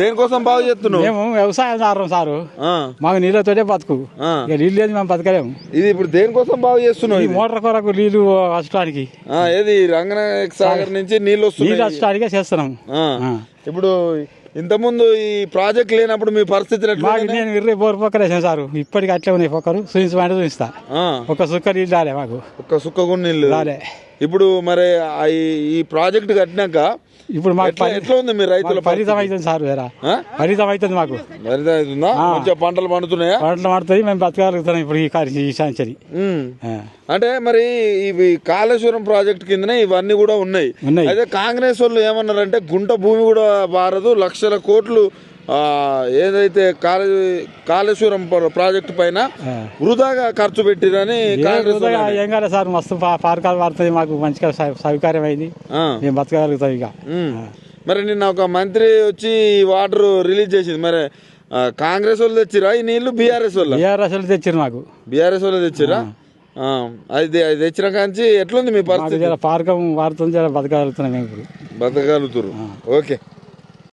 దేనికోసం బాగు చేస్తున్నావు? మేము వ్యవసాయం సారం సారు. మాకు నీళ్ళతోటే బతుకు. ఇక నీళ్ళు లేదు మేము బతకలేము. ఇది ఇప్పుడు దేనికోసం బాగు చేస్తున్నావు ఈ? మోటార్ కొరకు నీళ్ళు వచ్చడానికి ఏది? రంగన సాగర్ నుంచి నీళ్ళు నీళ్ళు వస్తున్నాయి వచ్చడానికే చేస్తున్నాం. ఇప్పుడు ఇంతకుముందు ఈ ప్రాజెక్ట్ లేనప్పుడు మీ పరిస్థితి నేను ఇరవై బోర్ పక్కన వేసాను సారు. ఇప్పటికి అట్లే ఉన్నాయి. పక్కరు చూపించమంటే చూపిస్తా. ఒక సుక్క నీళ్ళు రాలే మాకు. ఒక్క సుక్క కూడా నీళ్ళు. రాలే. ఇప్పుడు మరి ఈ- ప్రాజెక్ట్ కట్టినాక ఇప్పుడు మాకు ఎట్లా ఉంది మీ రైతుల ఫలితం అవుతుంది సార్ వేరా? ఫలితం అవుతుంది మాకు. ఫలితం అవుతుందా? పంటలు పండుతున్నాయా? పంటలు పడుతుంది మేము బతకగలుగుతున్నాం ఇప్పుడు ఈ కార్య ఈ సాంచరి. ఉమ్. అంటే మరి ఇవి కాళేశ్వరం ప్రాజెక్ట్ కిందనే ఇవన్నీ కూడా ఉన్నాయి. అయితే కాంగ్రెస్ వాళ్ళు ఏమన్నారంటే గుంట భూమి కూడా బారదు లక్షల కోట్లు ఏదైతే కాళే కాళేశ్వరం ప్ర- ప్రాజెక్టు పైన వృధాగా ఖర్చు పెట్టిరని ఏం కాలేదు సార్ మస్తు పార్కాలు పడుతుంది మాకు మంచిగా సౌకర్యం అయింది. మేము బతకగలుగుతాం ఇక. మరి నిన్న ఒక మంత్రి వచ్చి వాటర్ రిలీజ్ చేసింది. మరి కాంగ్రెస్ వాళ్ళు తెచ్చిరా ఈ నీళ్ళు బీఆర్ఎస్ వాళ్ళ? బీఆర్ఎస్ వాళ్ళు తెచ్చారు మాకు. బీఆర్ఎస్ వాళ్ళు తెచ్చిరా అది అది తెచ్చిన కాంచి ఎట్లుంది మీ పరిస్థితి? పార్కం వాడుతుంది బతకగలుగుతున్నాం మేము బతకగలుగుతారు ఓకే.